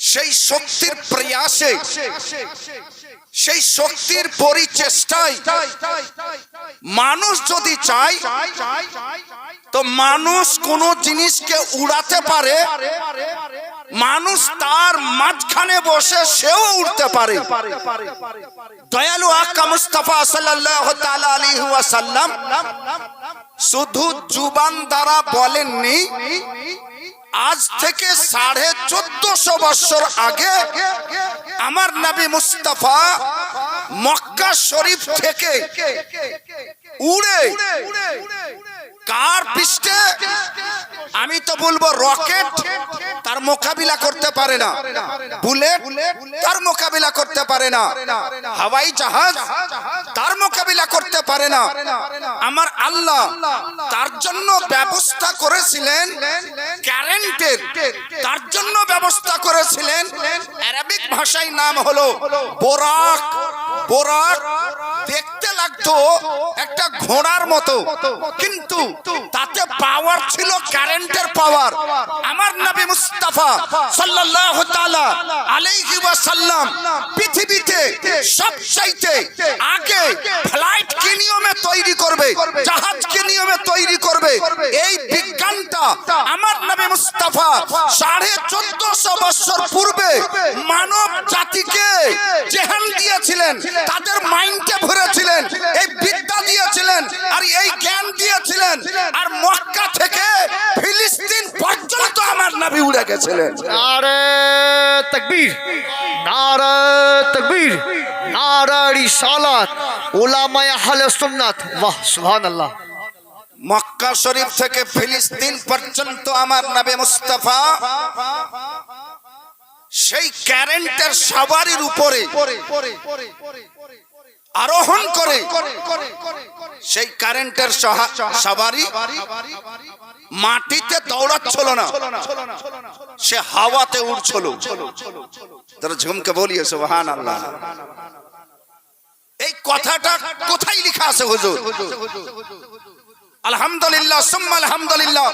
সেই শক্তির প্রয়াসে, সেই শক্তির পরিচেষ্টায় মানুষ যদি চায়, তো মানুষ কোন জিনিসকে উড়াতে পারে, মানুষ তার মাঝখানে বসে সেও উঠতে পারে। দয়ালু আকা মুস্তাফা সাল্লাল্লাহু শুধু জুবান দ্বারা বলেননি আজ থেকে সাড়ে চোদ্দশো বছর আগে আমার নাবি মুস্তাফা মক্কা শরীফ থেকে উড়ে কার পৃষ্ঠে? আমি তো বলব রকেট, তার মোকাবিলা করতে পারে না। বুলেট, তার মোকাবিলা করতে পারে না। হাওয়াই জাহাজ, তার মোকাবিলা করতে পারে না। আমার আল্লাহ তার জন্য ব্যবস্থা করেছিলেন কারেন্টের, তার জন্য ব্যবস্থা করেছিলেন অ্যারাবিক ভাষায় নাম হলো বোরাক। বোরাক দেখতে লাগতো একটা ঘোড়ার মতো। কিন্তু তাতে পাওয়ার ছিল কারেন্টের পাওয়ার আমার নবী মুস্তাফা সাল্লাল্লাহু তাআলা আলাইহি ওয়াসাল্লাম পৃথিবীতে সবচাইতে আগে ফ্লাইট কি নিয়মে তৈরি করবে জাহাজ কি নিয়মে তৈরি করবে। এই বিজ্ঞানটা আমার নবী মুস্তাফা। সাড়ে চোদ্দশো বছর পূর্বে মানব জাতিকে জেহান দিয়েছিলেন তাদের মাইন্ডে ভরেছিলেন এই বিদ্যা দিয়েছিলেন আর এই জ্ঞান দিয়েছিলেন। আর মক্কা থেকে ফিলিস্তিন পর্যন্ত আমার নবী উড়ে গেছিলেন। নারে তকবীর নারে তকবীর নারে রিসালাত উলামায়ে আহলে সুন্নাত। বাহ সুবহানাল্লাহ। মক্কা শরীফ থেকে ফিলিস্তিন পর্যন্ত আমার নবী মুস্তাফা সেই কারেন্টের সবারির উপরে আরোহণ করে সেই কারেন্টের সবারি মাটিতে দৌড়াচ্ছিল না। সে হাওয়াতে উড়ছিল। তারা ঝুমকে বলিয়ে সুবহান আল্লাহ এই কথাটা কোথায় লেখা আছে হুজুর? আলহামদুলিল্লাহ সুম্মা আলহামদুলিল্লাহ।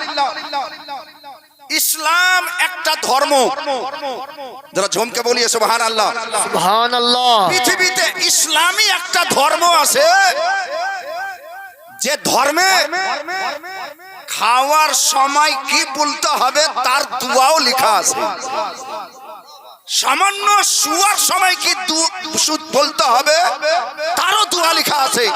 ইসলাম একটা ধর্ম। যারা ঝুমকে সুবহান আল্লাহ সুবহানাল্লাহ। পৃথিবীতে ইসলামী একটা ধর্ম আছে। যে ধর্মে খাওয়ার সময় কি বলতে হবে তার দুয়াও লেখা আছে। সামান্য শুয়ার সময় কি দু- সু- বলতে হবে? তারও দুয়া লেখা আছে।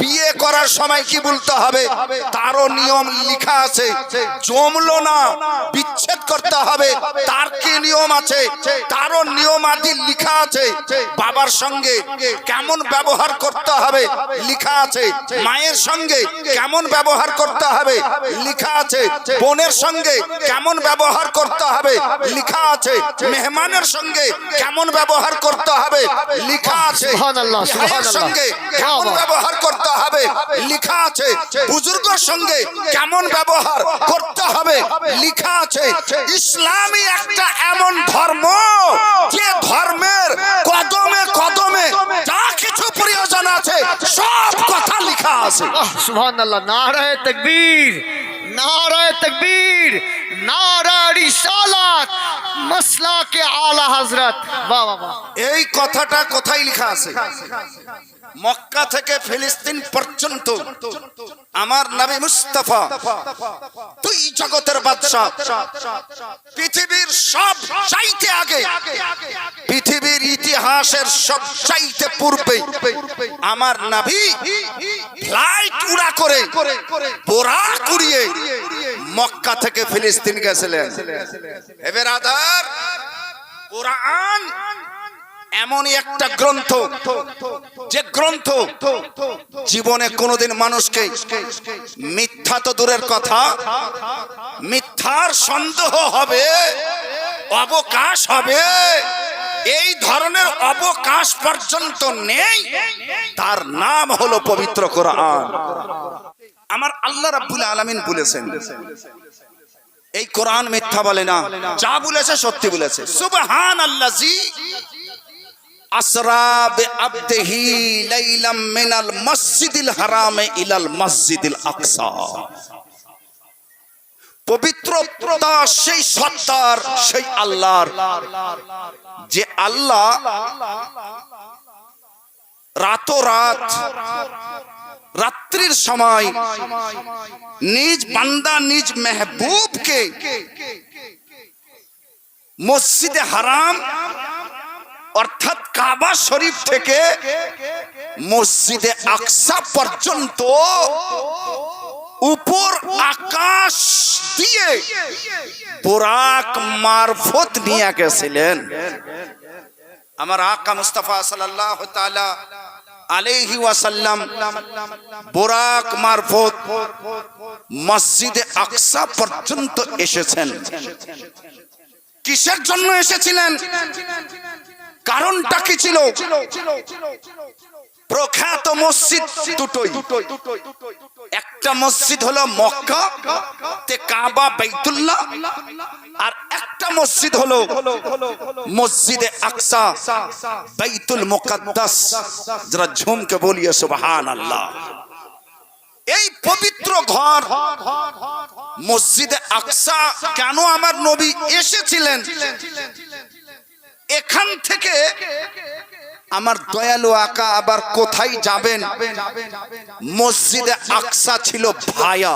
বিয়ে করার সময় কি বলতে হবে? তারও নিয়ম লেখা আছে। জমলো না, বিচ্ছেদ করতে হবে। তার কি নিয়ম আছে? তারও নিয়ম আদি লেখা আছে। বাবার সঙ্গে কেমন ব্যবহার করতে হবে? লেখা আছে। মায়ের সঙ্গে কেমন ব্যবহার করতে হবে? লেখা আছে। বোনের সঙ্গে কেমন ব্যবহার করতে হবে? লেখা আছে। মেহমানের সঙ্গে কেমন ব্যবহার করতে হবে? লেখা আছে। সুবহানাল্লাহ, ভাইয়ের। সঙ্গে কেমন ব্যবহার করতে হবে? লেখা আছে। বুজুর্গর সঙ্গে কেমন ব্যবহার করতে হবে? লেখা আছে ইসলামী একটা এমন ধর্ম যে ধর্মের কদমে কদমে যা কিছু প্রয়োজন আছে সব কথা লেখা আছে। বাহ সুবহানাল্লাহ। নারে তকবীর নারে তকবীর নারে রিসালাত। মাসলাকে আলা হযরত বাহ বাহ বাহ এই কথাটা কোথায় লেখা আছে? মক্কা থেকে ফিলিস্তিন পর্যন্ত আমার নবী মুস্তাফা, তুই জগতের বাদশা পৃথিবীর সব চাইতে আগে, পৃথিবীর ইতিহাসের সব চাইতে পূর্বে আমার নবী ফ্লাইট উড়া করে বোরা কুড়িয়ে মক্কা থেকে ফিলিস্তিন গেছিলেন। এবার আদার কোরআন এমনই একটা গ্রন্থ, যে গ্রন্থ জীবনে কোনোদিন মানুষকে মিথ্যা তো দূরের কথা, মিথ্যার সন্দেহ হবে, অবকাশ হবে, এই ধরনের অবকাশ পর্যন্ত নেই, তার নাম হলো পবিত্র কোরআন। আমার আল্লাহ রাব্বুল আলামিন বলেছেন, এই কোরআন মিথ্যা বলে না, যা বলেছে সত্যি বলেছে। সুবহান আল্লাজি আসরা বিআবদিহি লাইলাম মিনাল মসজিদিল হারামে মসজিদিল আকসা। পবিত্রতা সেই সেই যে আল্লাহ রাতরাত, রাত্রির সময় নিজ বান্দা, নিজ মেহবুবকে মসজিদে হারাম অর্থাৎ কাবা শরীফ থেকে মসজিদে আকসা পর্যন্ত উপর আকাশ দিয়ে পোরাক মারফত নিয়ে গেছিলেন। আমার আকা মুস্তাফা সাল্লাহ তাআলা আলাইহি ওয়াসাল্লাম বোরাক মারফত মসজিদে আকসা পর্যন্ত এসেছেন। কিসের জন্য এসেছিলেন? কারণটা কি ছিল? প্রখ্যাত মসজিদ দুটোই। একটা মসজিদ হলো মক্কা, তে কাবা, বাইতুল্লাহ, আর একটা মসজিদ হলো মসজিদে আকসা, বাইতুল মুকাদ্দাস। যারা ঝুমকে বলিয়ে সুবহান আল্লাহ এই পবিত্র ঘর মসজিদে আকসা, কেন আমার নবী এসেছিলেন? এখান থেকে আমার দয়ালু আকা আবার কোথায় যাবেন? মসজিদে আকসা ছিল ভায়া।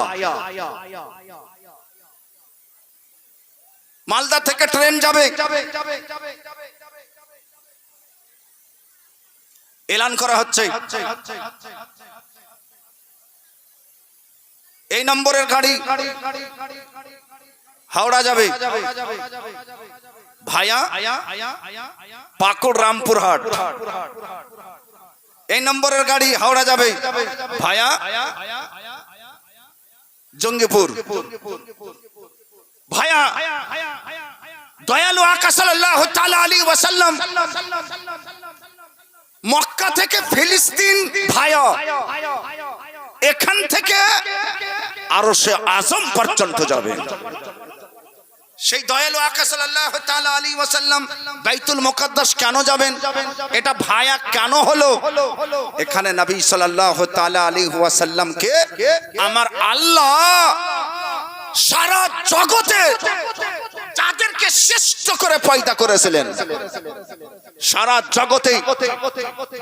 মালদা থেকে ট্রেন যাবে। এলান করা হচ্ছে। এই নম্বরের গাড়ি হাওড়া যাবে। ভায়া পাকুড় রামপুরহাট। এই নম্বরের গাড়ি হাওড়া যাবে। ভায়া জঙ্গিপুর। ভায়া দয়ালু আকাশ আলী ওয়াসাল্লাম। মক্কা থেকে ফিলিস্তিন ভায়া। এখান থেকে আরও সে আজম পর্যন্ত যাবে। সেই দয়ালু আকাশ আল্লাহ তাআলা আলী ওয়াসাল্লাম বাইতুল মোকাদ্দাস কেন যাবেন? এটা ভায়া কেন হলো? এখানে নবী সাল্লাহ তালা আলী ওয়াসাল্লামকে আমার আল্লাহ সারা জগতে যাদেরকে শ্রেষ্ঠ করে পয়দা করেছিলেন। সারা জগতে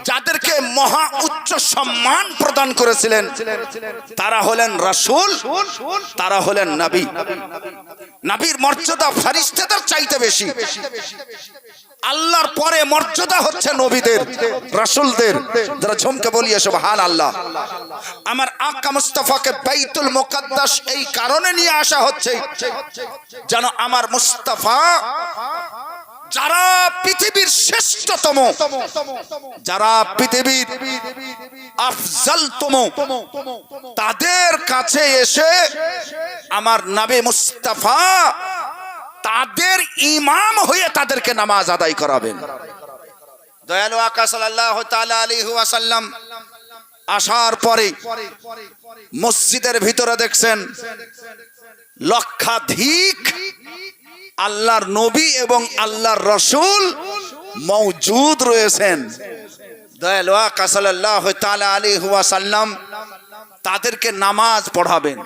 যাদেরকে মহা উচ্চ সম্মান প্রদান করেছিলেন, তারা হলেন রাসূল, তারা হলেন নবী। নবীর মর্যাদা ফারিস্তাদের চাইতে বেশি। আল্লাহর পরে মর্যাদা হচ্ছে নবীদের, রাসূলদের। যারা ঝুমকে বলিয়ে সুবহান আল্লাহ আমার আকা মুস্তাফাকে বাইতুল মুকাদ্দাস এই কারণে নিয়ে আসা হচ্ছে যেন আমার মুস্তাফা যারা পৃথিবীর শ্রেষ্ঠতম, যারা পৃথিবীর আফজালতম, তাদের কাছে এসে আমার নাবি মুস্তাফা তাদের ইমাম হয়ে তাদেরকে নামাজ আদায় করাবেন। দয়ালু আকা আলাইহি ওয়াসাল্লাম আসার পরে মসজিদের ভিতরে দেখছেন লক্ষাধিক আল্লাহর নবী এবং আল্লাহর রসুল মৌজুদ রয়েছেন। দয়ালু আকা সাল্লাল্লাহু তাআলা আলাইহি তাদেরকে নামাজ পড়াবেন।